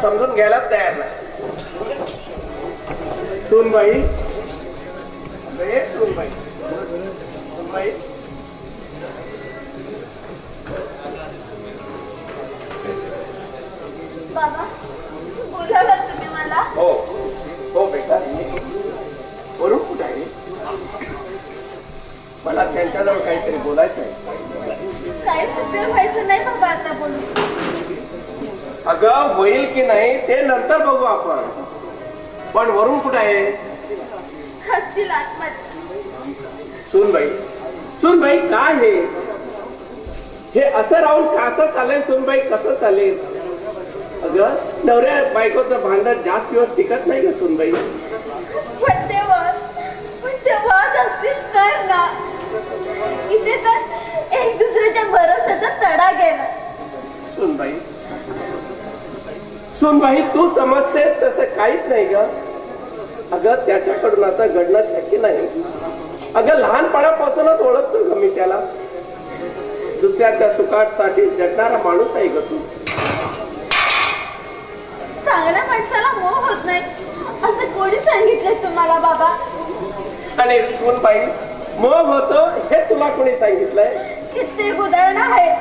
समजून घ्यायला तयार नाही. सुनबाई. ए, सुनबाई. सुनबाई. बाबा बोलावलं तुम्ही मला? हो. हो बेटा. वरून कुठे आहे? मला त्यांच्याजवळ काहीतरी बोलायचं आहे. काहीच उपयोग व्हायचं नाही बाबा आता बोलून. अगं होईल की नाही ते नंतर बघू आपण. पण वरून कुठे आहे? हसतील आत्महत्या सुनबाई सुनबाई काय हे? हे असं राहून कसं चालेल सुनबाई कसं चालेल? अगं नवऱ्या बायकोचं भांडण जास्त दिवस टिकत नाही का सुनबाई पण ते पण ते वाद असतील तर ना. इथे तर एक दुसऱ्याच्या भरोश्याचा तडा गेला. सुनबाई सुनबाई तू समजते तसं काहीच नाही ग. अगं त्याच्याकडून असं घडणं शक्य नाही. अगं लहानपणापासूनच ओळखतो ग मी त्याला. दुसऱ्याच्या सुखासाठी जगणारा माणूस आहे ग तू. चांगल्या माणसाला मोह होत नाही. असं कोणी सांगितलंय तुम्हाला बाबा? आणि सुनबाई मोह होतो हे तुला कोणी सांगितलंय? कित्येक उदाहरणं आहेत.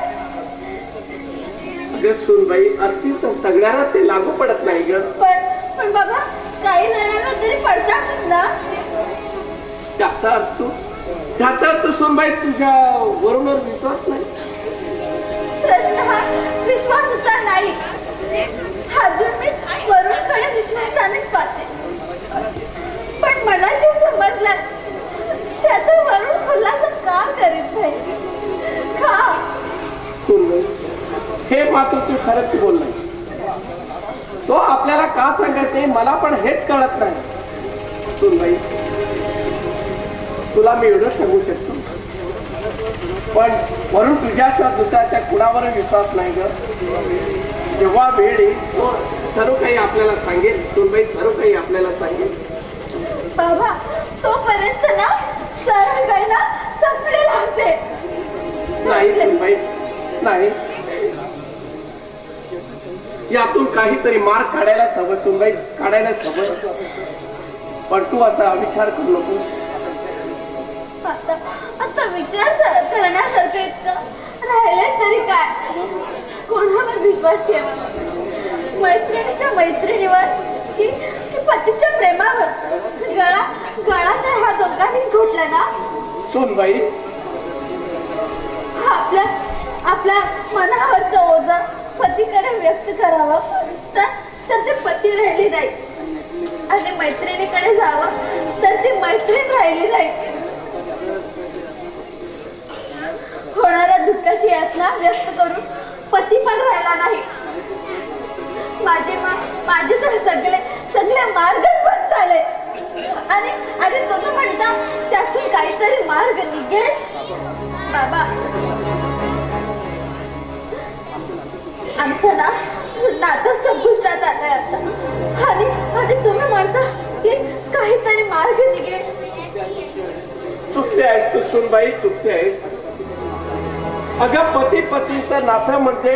सुनबाई असतील तर सगळ्यांना ते लागू पडत नाही ग. पण पण बाबा काही जणांना तरी पडतात ना. त्याचा अर्थ त्याचा अर्थ सुनबाई तुझ्या वरूनच विश्वास नाही? प्रश्न हा विश्वासाचा नाही. अजून मी वरुणकडे विश्वासानेच पाहते. पण मला जे समजलं त्याचा वरुण खुलासा का करीत नाही? का सुनबाई हे मात्र तू खरंच बोलला तो आपल्याला का सांगायचे मला पण हेच कळत नाही. सुनबाई तुला मी एवढं सांगू शकतो. पण वरून तुझ्याशिवाय दुसऱ्याच्या कुणावर विश्वास नाही ग. जेव्हा वेळ येईल तो सर्व काही आपल्याला सांगेल. सुनबाई सर्व काही आपल्याला सांगेल. बाबा तोपर्यंत ना सरळ काही ना संपलेला असेल. नाही सुनबाई नाही. यातून काहीतरी मार्ग काढायला हवं सुनबाई काढायलाच हवं पण तू असा विचार करू नको. आता आता विचार करण्यासारखं इतकं राहिलंय तरी काय? कोणावर विश्वास ठेवा मैत्रिणीच्या मैत्रिणीवर की की पतीच्या प्रेमावर? गळा गळा तर हा दोघांनीच घोटला ना? सुनबाई आपल्या आपल्या मनावरचं ओझ. पतीकडे व्यक्त करावा. तर तर ते पती राहिली नाही. आणि मैत्रिणीकडे जावं. तर ती मैत्रीण राहिली नाही. होणाऱ्या दुःखाची यातना व्यक्त करून पती पण राहिला नाही. माझे मा माझे तर सगळे सगळे मार्ग बंद झाले. आणि आणि तुम्ही म्हणता त्यातून काहीतरी मार्ग निघेल? बाबा आमचं ना नातं संपुष्टात आलंय आता. आणि आणि तुम्ही म्हणता की काहीतरी मार्ग निघेल. चुकते आहेस तू सुनबाई चुकते आहेस. अगं पती पतीचं नातं म्हणजे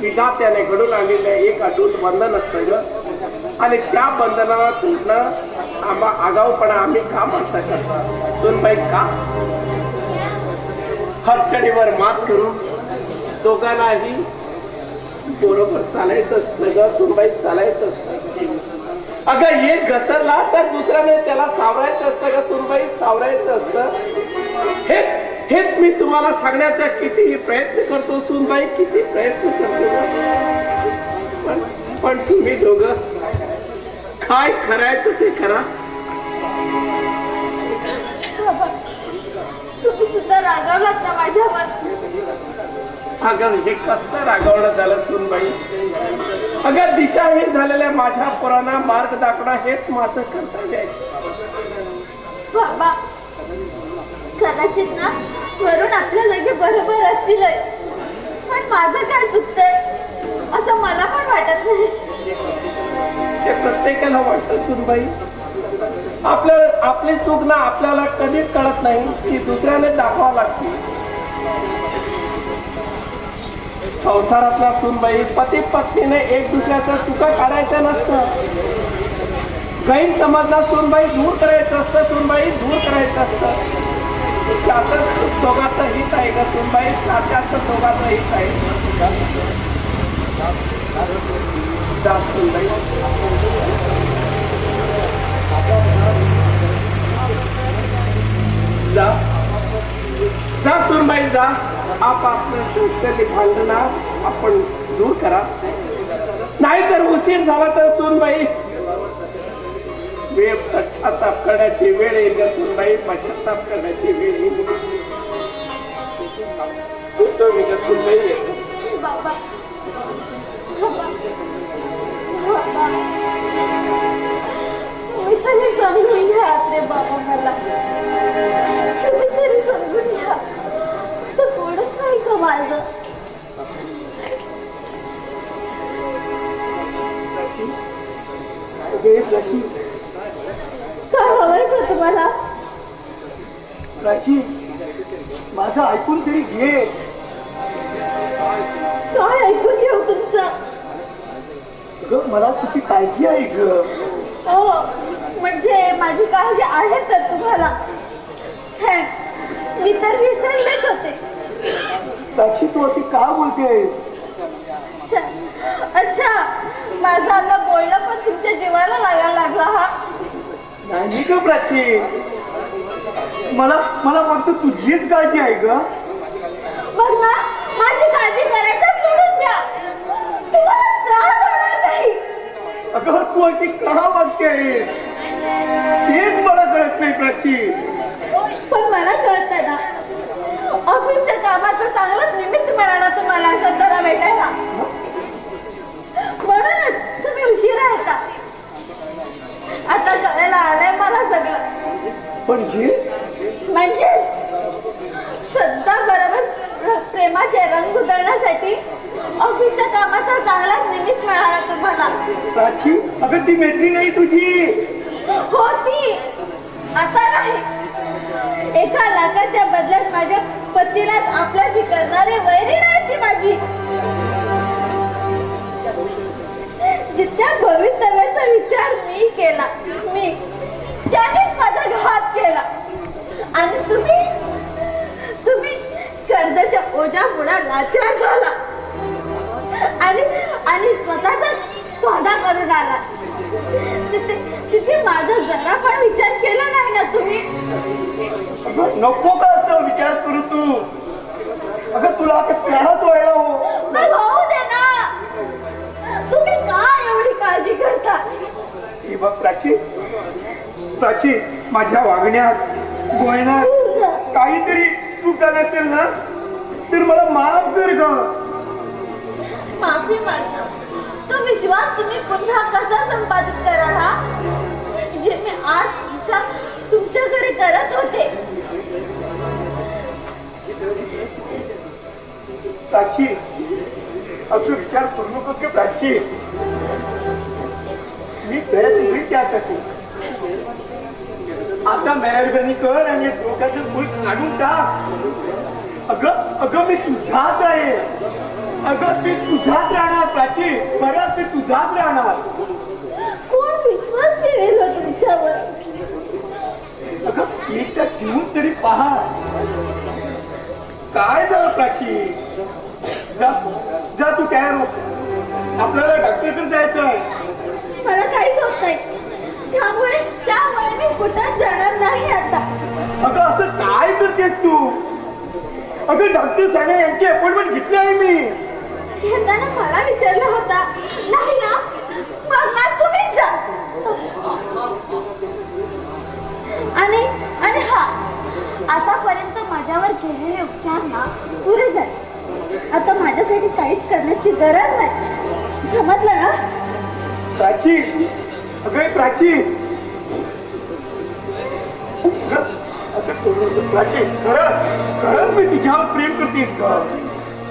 विधात्याने घडून आणलेलं एक अटूट बंधन असतं ग. आणि त्या बंधनाला तुटणं आम्हा आगाऊपणा आम्ही का माणसा करतो? सुनबाई का? अडचणीवर मात करून दोघांनाही बरोबर चालायचं असतं ग सुनबाई चालायचं असतं अगं एक घसरला तर दुसऱ्याने त्याला सावरायचं असतं का? सुनबाई सावरायचं असतं? हे हेच मी तुम्हाला सांगण्याचा कितीही प्रयत्न करतो सुनबाई किती प्रयत्न करतो. पण पण तुम्ही दोघं काय करायचं ते करा. तुम्ही सुद्धा रागावलात ना माझ्यावर? अगं हे कसलं रागवणं झालं सुनबाई. अगं दिशाहीन झालेल्या माझ्या पुराणा मार्ग दाखवणं हेच माझं कर्तव्य आहे. बाबा कदाचित ना वरून आपल्या जागी बरोबर असतील पण माझं काय चुकतंय? असं मला पण वाटत नाही. हे प्रत्येकाला वाटतं सुनबाई. आपल्या आपली चूक ना आपल्याला कधीच कळत नाही की दुसऱ्याने दाखवावं लागते. संसारातला सुनबाई पती पत्नीने एक दुसऱ्याचं चुका काढायचं नसतं. गैरसमजला सुनबाई दूर करायचं असतं सुनबाई दूर करायचं असतं. त्याचं दोघाचं हित आहे का सुनबाई? त्यात दोघाचं हित आहे. जा सुनबाई जा. जा सुनबाई जा भांडणा आपण दूर करा. नाहीतर उशीर झाला तर सुनबाई वेळ पश्चाताप करण्याची वेळ येईल का सुनबाई पश्चाताप करण्याची वेळ येईल. तो मी सुनबाई नाही ग प्राची? मला मला फक्त तुझीच काळजी आहे ग. मग ना माझी काळजी करायचं सोडून द्या. तुम्हाला त्रास होणार नाही. अगं तू अशी का वागतेस? तेच मला कळत नाही प्राची. पण मला कळतं ना. ऑफिसच्या कामाचं चांगलंच निमित्त मिळालं तुम्हाला स्वतःला भेटायला. म्हणूनच तुम्ही उशिरा येता. आता कळायला आलंय मला सगळं. पण हे म्हणजे श्रद्धा बरोबर प्रेमाचे रंग उधळण्यासाठी ऑफिसच्या कामाचा चांगला निमित्त मिळाला तुम्हाला. प्राची अगं ती मैत्री नाही तुझी. होती आता नाही. एका लाखाच्या बदल्यात माझ्या पतीलाच आपल्याशी करणारी वैरी नाही ती माझी. भवितव्याचा विचार मी केला. मी त्यानेच माझा घात केला. आणि तुम्ही तुम्ही कर्जाच्या ओझ्यामुळे लाचार झाला. आणि आणि स्वतःचा स्वादा करून आला. तिथे तिथे माझा जरा पण विचार केला नाही ना तुम्ही? नको का असं विचार करू तू? अगं तुला त्यालाच व्हायला हो मग काळजी करता. ही बघ प्राची. प्राची माझ्या वागण्यात बोलण्यात काहीतरी चूक झाली असेल ना? तर मला माफ कर ग. माफी मागणं तो विश्वास तुम्ही पुन्हा कसा संपादित कराल हा? जे मी आज तुमच्या तुमच्याकडे करत होते. प्राची असं विचार करू नकोस ग प्राची. मी नाही त्यासाठी आता मेहरबानी कर आणि डोक्याचं मूळ काढून टाक. अगं अगं मी तुझ्यात आहे. अगं मी तुझ्यात राहणार प्राची. परत मी तुझ्यात राहणार. कोण विश्वास ठेवेल हो तुमच्यावर? अगं एक तर ठेवून तरी पहा. काय झालं प्राची? जा जा तू तयार हो. आपल्याला डॉक्टरकडे जायचं आहे मला काहीच होत नाही. त्यामुळे त्यामुळे मी कुठंच जाणार नाही आता. अगं असं काय करतेस तू? अगं डॉक्टर साने यांची अपॉइंटमेंट घेतली आहे मी. घेताना मला विचारलं होता. नाही ना? मग ना तुम्हीच जा. आणि आणि हा आतापर्यंत माझ्यावर केलेले उपचार ना पुरे झाले. आता माझ्यासाठी काहीच करण्याची गरज नाही. समजलं ना? प्राची अगं प्राची असं प्राची खरंच खरंच मी तुझ्यावर प्रेम करते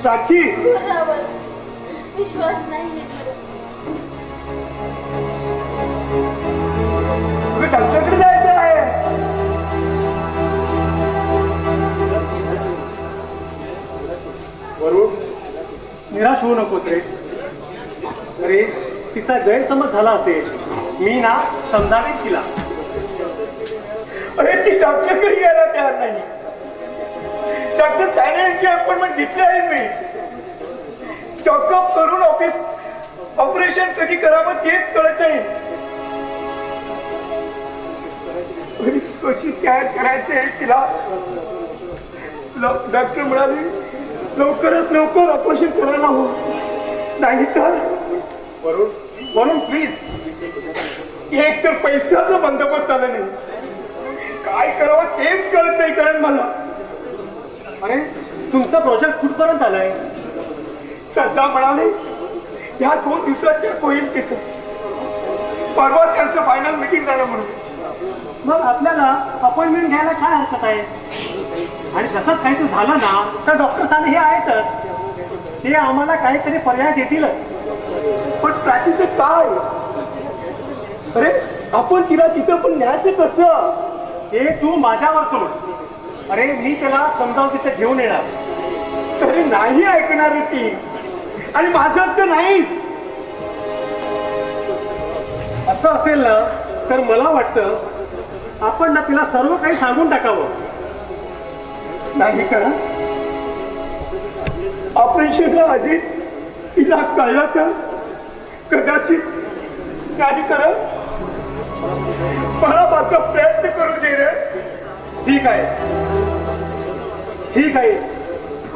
प्राची विश्वास नाही डॉक्टरकडे जायचं आहे. वरुण निराश होऊ नकोस रे. अरे तिचा गैरसमज झाला असेल मी ना समजावेन तिला. अरे ती डॉक्टरकडे यायला तयार नाही. डॉक्टर सायना यांची अपॉइंटमेंट घेतली आहे मी. चॉकअप करून ऑफिस ऑपरेशन कधी करावं तेच कळत नाही. कशी तयार करायचे तिला? डॉक्टर म्हणाले लवकरच लवकर ऑपरेशन करायला हवं. नाही तर वरून प्लीज एक तर पैशाचा बंदोबस्त झाला नाही. काय करावं तेच कळत नाही कारण मला. अरे तुमचा प्रोजेक्ट कुठपर्यंत आलाय? सध्या म्हणाले या दोन दिवसाच्या होईल तिचं परवा त्यांचं फायनल मिटिंग झालं म्हणून. मग आपल्याला अपॉइंटमेंट घ्यायला काय हरकत आहे? आणि तसंच काहीतरी झालं ना तर डॉक्टर साने हे आहेतच. ते आम्हाला काहीतरी पर्याय देतीलच. पण प्राचीचे काय? अरे आपण तिला तिथं पण न्यायचं कसं? हे तू माझ्यावर सोड. अरे मी त्याला समजावून तिथे घेऊन येणार. तरी नाही ऐकणार ती. आणि माझं तर नाहीच. असं असेल ना तर मला वाटतं आपण ना तिला सर्व काही सांगून टाकावं. नाही का? ऑपरेशनला अजित तिला कळलं तर? कदाचित काही करत मला माझा प्रयत्न करू दे रे. ठीक आहे. ठीक आहे.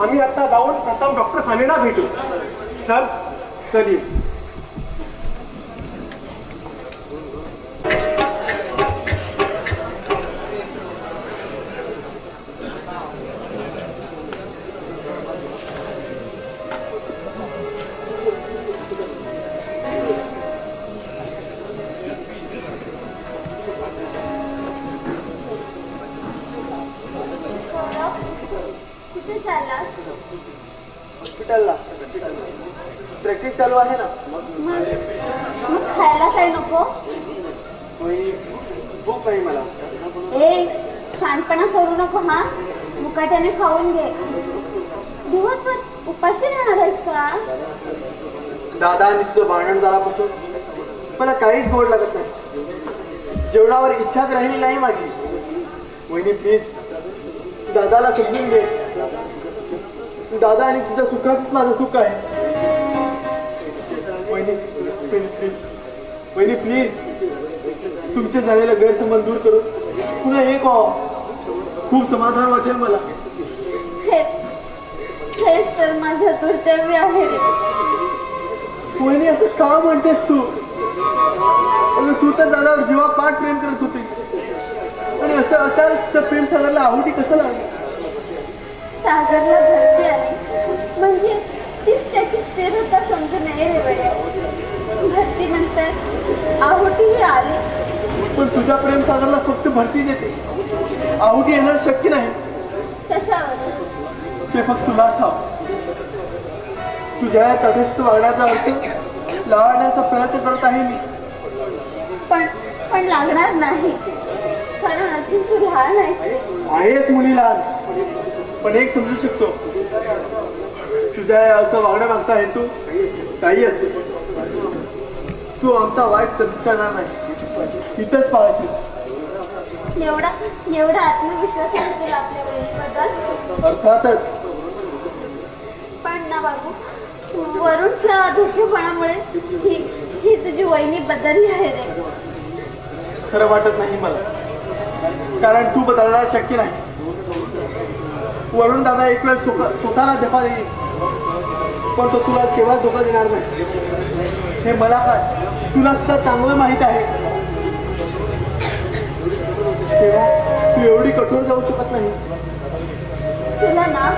आम्ही आता जाऊन प्रथम डॉक्टर सानेला भेटू. चल चल प्रॅक्टिस चालू आहे ना? मग खायला काय नको. भूक नाही मला. ए छानपणा करू नको हा. मुकाट्याने खाऊन घे. दिवसभर उपाशी राहणार आहेस का? दादा आणि तिचं भांडण झाल्यापासून मला काहीच गोड लागत नाही. जेवणावर इच्छाच राहिली नाही माझी. वहिनी प्लीज दादाला समजून घे. दादा आणि तुझ्या सुखातच माझं सुख आहे. वहिनी प्लीज प्लीज वहिनी प्लीज तुमचे झालेला गैरसमज दूर करून. पुन्हा एक व्हावं खूप समाधान वाटेल मला. हेच तर माझं कर्तव्य आहे. वहिनी असं का म्हणतेस तू? अगं तू तर दादावर जीवा पाठ प्रेम करत होती. आणि असं अचानक त्या प्रेम सागरला आहुती कसं लागली? सागरला भरती आली. म्हणजे तीच त्याची स्थिरता समजून नये रे बडे भरतीनंतर आहुतीही आली. पण तुझ्या प्रेम सागरला फक्त भरतीच येते. आहुती येणं शक्य नाही. कशावर? ते फक्त तुलाच ठाव. तुझ्या तटस्थ वागण्याचा अर्थ लावण्याचा प्रयत्न करत आहे मी. पण पण लागणार नाही. कारण अजून तू लहान आहेस. आहेच मुली लहान. पण एक समजू शकतो. तुझ्या असं वागण्यामागचा हेतू काही असेल. तू आमचा वाईट कधीच करणार नाही. इथंच पाहायची. एवढा एवढा आत्मविश्वास आहे तुला आपल्या बहिणीबद्दल अर्थातच. पण ना बाबू वरुणच्या धोकेपणामुळे ही ही तुझी वहिनी बदलली आहे रे. खरं वाटत नाही मला. कारण तू बदलणार शक्य नाही. वरून दादा एक वेळ स्वतः- स्वतःला धोका देईल पण तो तुला केव्हा धोका देणार नाही. हे मला काय? तुला सुद्धा चांगलं माहीत आहे. तेव्हा तू एवढी कठोर जाऊ शकत नाही. तुला ना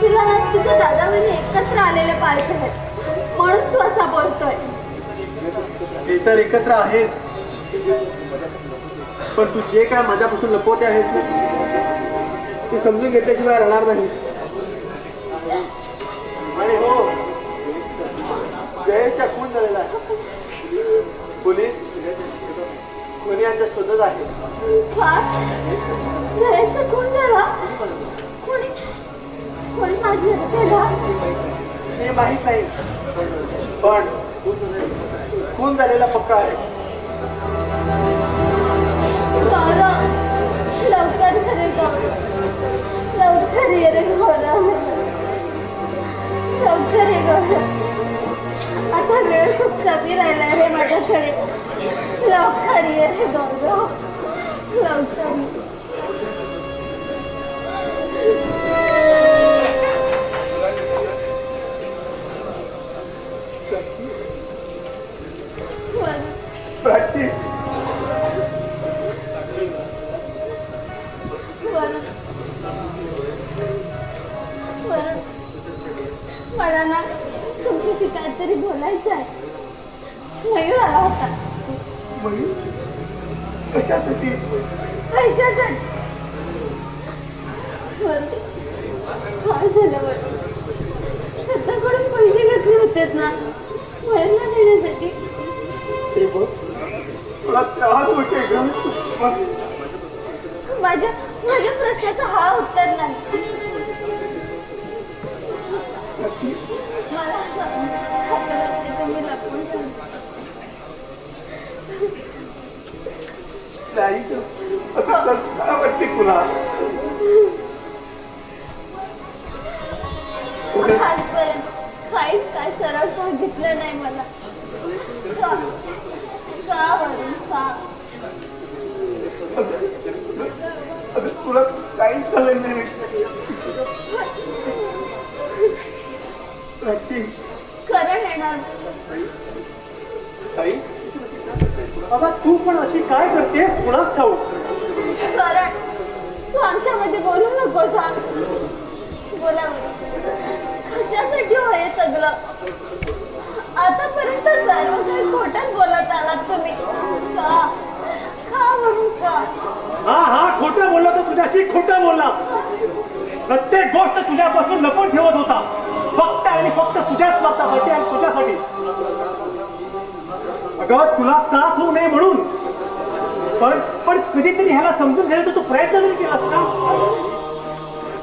तुला ना तुझं दादा बहिणी एकत्र आलेले पाहिजे म्हणून तू असा बोलतोय. हे तर एकत्र आहेत पण तू जे काय माझ्यापासून लपवते आहेस ना ते समजून घेतल्याशिवाय राहणार नाही. शोधत आहे. माहीत नाही. पण खून झालेला पक्का आहे. लवकर गौरव लवकर ये रे गौरव लवकर ये गौरव आता वेळ खूप कमी राहिला रे माझ्याकडे. लवकर ये रे गौरव. लवकर ये. मला ना तुमच्याशी काहीतरी बोलायचं आहे मयूर आला होता. मयूर कशासाठी? पैशासाठी. काय झालं स्वतःकडून पैसे घेतले होतेत ना? मयूरला देण्यासाठी. ते बघ तुला त्रास होते ग माझ्या माझ्या प्रश्नाचं हा उत्तर नाही. मला असं नाही असं काय वाटते तुला आजपर्यंत काहीच काय सरळ सांगितलं नाही मला. का? का वरून का? अगं तुला काहीच झालं नाही. प्राची करण येणार. ताई? बाबा तू पण अशी काय करतेस? कुणाच ठाऊ. करण तू आमच्यामध्ये बोलू नको सांग बोला. कशासाठी हो हे सगळं? आतापर्यंत सर्व काही खोटच बोलत आलात तुम्ही. का? का म्हणून का? हा हा खोटं बोलला तर तुझ्याशी खोटं बोलला. प्रत्येक गोष्ट तुझ्यापासून लपून ठेवत होता. फक्त आणि फक्त तुझ्याच स्वार्थासाठी आणि तुझ्यासाठी. अगं तुला त्रास होऊ नये म्हणून. पण पण कधीतरी ह्याला समजून घेण्याचा तू प्रयत्न तरी केलास का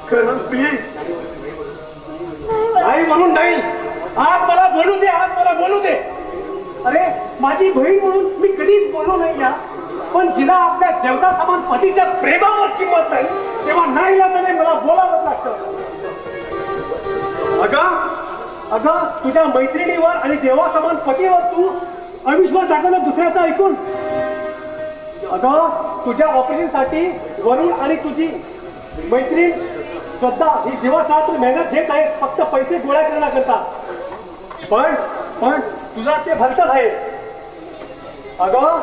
करण प्लीज नाही म्हणून नाही. आज मला बोलू दे आज मला बोलू दे. अरे माझी बहीण म्हणून मी कधीच बोलू नाही या. पण जिला आपल्या देवता समान पतीच्या प्रेमावर किंमत नाही. तेव्हा नाही त्याने मला बोलावंच लागतं. अगं अगं तुझ्या मैत्रिणीवर आणि देवासमान पतीवर तू अविश्वास दाखवला दुसऱ्याचं ऐकून. अगं तुझ्या ऑपरेशनसाठी वरुण आणि तुझी मैत्रीण श्रद्धा ही दिवस रात्र मेहनत घेत आहे फक्त पैसे गोळा करण्याकरता. पण पण तुझा ते भलतच आहे. अगं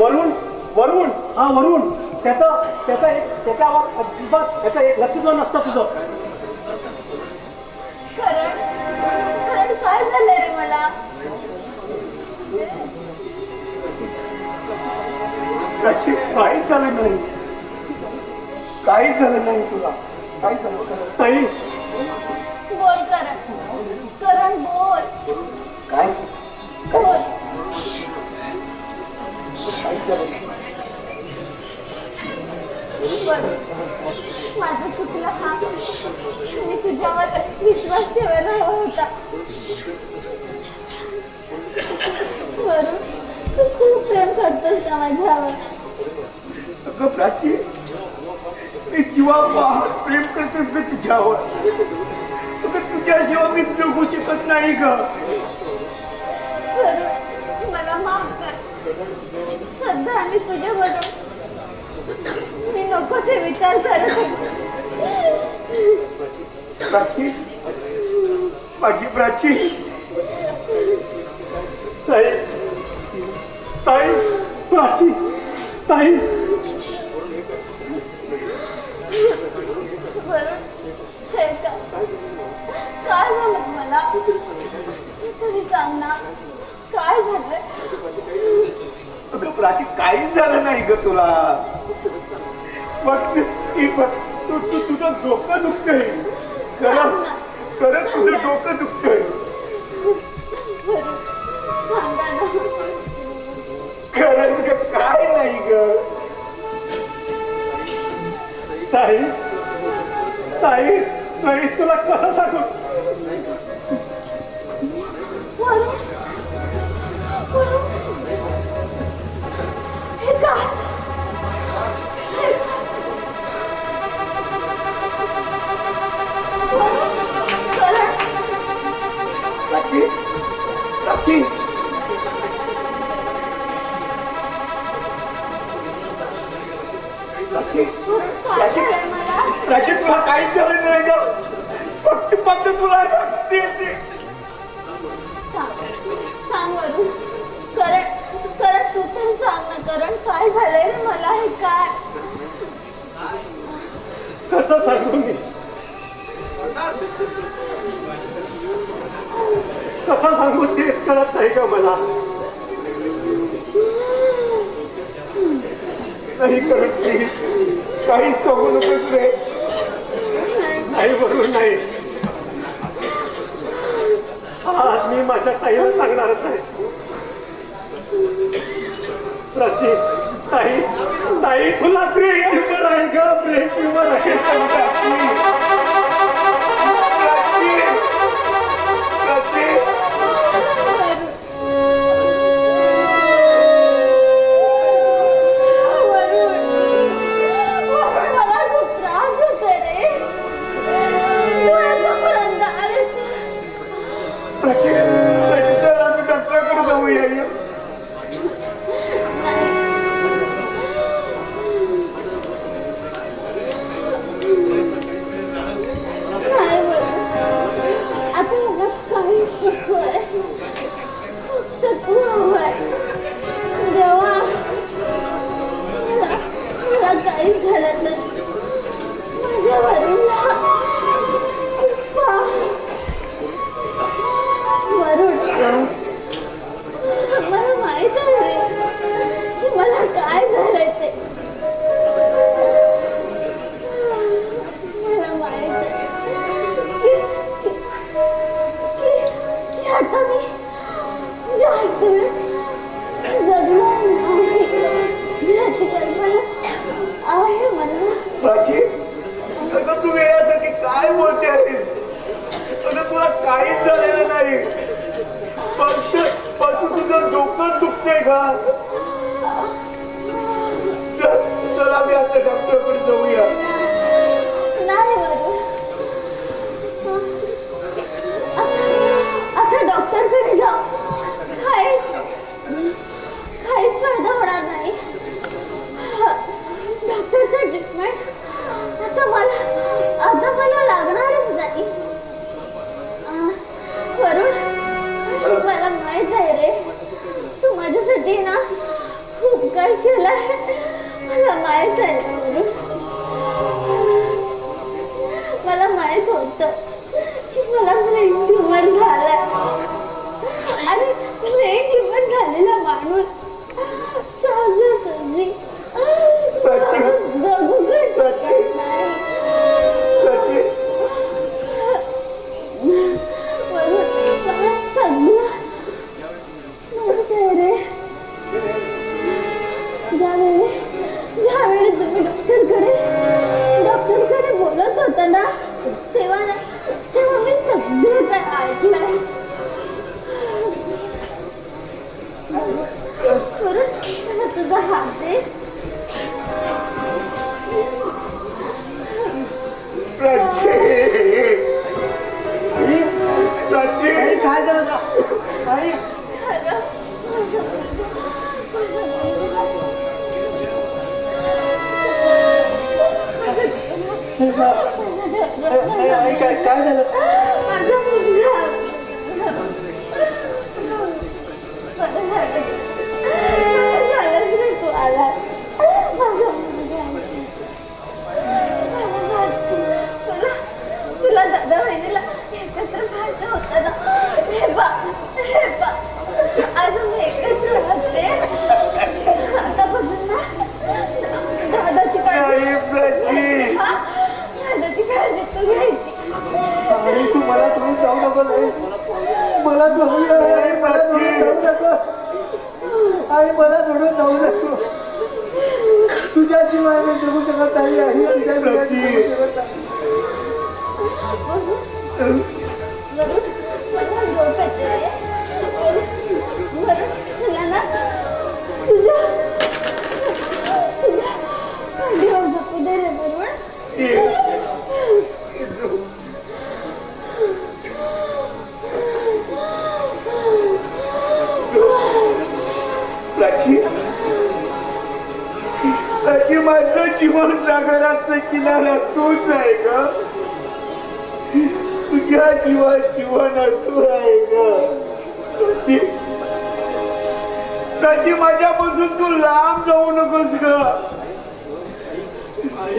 वरुण वरुण हा वरुण त्याचं त्याचं एक त्याच्यावर अजिबात त्याचं एक लक्ष नसतं तुझं. काहीच झालं नाही. काहीच झालं नाही तुला. काहीच झालं नाही. ताई. बोल करण. करण बोल. काय? बोल. काहीच झालं? माझं चुकलं हा. मी तुझ्यावर विश्वास ठेवायला हवा होता. वरून तू खूप प्रेम करतोस का माझ्यावर? अगं प्राची मी जीवा पाहत प्रेम करतेस मी तुझ्यावर. अगं तुझ्याशिवाय मी जगू शकत नाही ग. वरून मला माफ कर. सध्या आणि तुझ्याबरोबर मी नको ते विचार करत होते. प्राची माझी प्राची. ताई ताई प्राची. ताई. काय झालं मला? तरी सांग. ना काय झालं? अगं प्राची काहीच झालं नाही ग तुला. फक्त तू तू तुझं डोकं दुखतंय. खरं खरंच तुझं डोकं दुखतंय. खरंच ग काय नाही ग. ताई ताई ताई तुला कसं सांगू? हे राखी तुला काहीच झालं नाही का फक्त फक्त तुला रक्ती येते. सांग वरुण. करण करण तू तर सांग ना करण काय झालंय रे मला हे काय? कसं सांगू मी? कसं सांगू तेच कळत नाही का मला. नाही करत प्लीज काहीच सांगू नकोस रे नाही बरोबर नाही. आज मी माझ्या ताईला सांगणारच आहे. प्राची ताई ताई तुला प्रेम आहे ग प्रेम आहे माहीत आहे रे. तू माझ्यासाठी ना खूप काही केलंय. मला माहीत आहे मला माहीत होत की मला ब्रेन ट्युमर झालाय. आणि ब्रेन ट्युमर झालेला माणूस सहजासहजी प्राची काय झालं काय झालं? माझा मुलगा. आला. माझा तुला तुला दादा बहिणीला एकत्र पाहायचं होता ना हे बा हे बा अजून मी एकत्र राहते आतापासून ना दादाची काळजी नाही प्राची हा? दादाची काळजी तू घ्यायची तू मला सोडून जाऊ नको मला सोडून मला सोडून जाऊ नको आई मला सोडून जाऊ नको तुझ्याशिवाय मी जगू शकत नाही आई तुझ्याशिवाय मी जगू शकत नाही. माझं जीवन जागराचं किनारा तूच आहे का तुझ्या जीवा जीवन तू आहे का प्राची प्राची माझ्यापासून तू लांब जाऊ नकोस ग.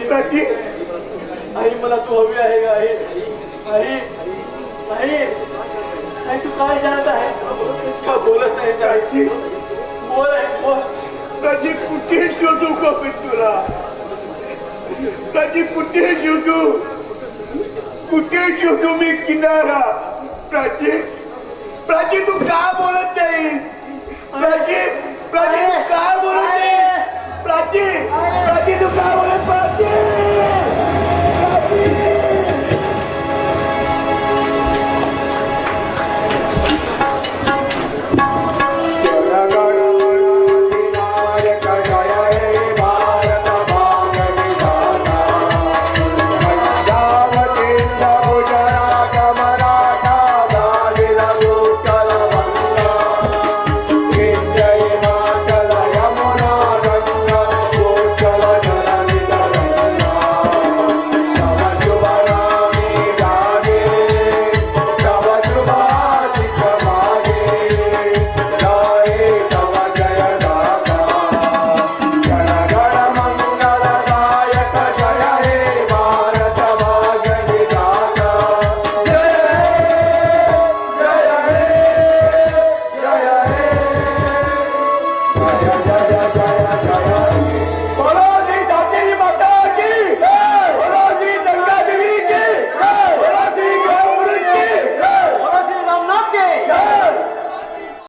प्राची आई मला तू हवी आहे का आई. आई आई. आई तू काय शांत आहे? का बोलत नाही प्राची बोल आहे बोल. प्राची कुठे शोधू का तुला. प्राची कुठे शोधू. कुठे शोधू मी किनारा. प्राची प्राची तू का बोलत नाही? प्राची प्राची तू का बोलत नाही? प्राची प्राची तू का बोलत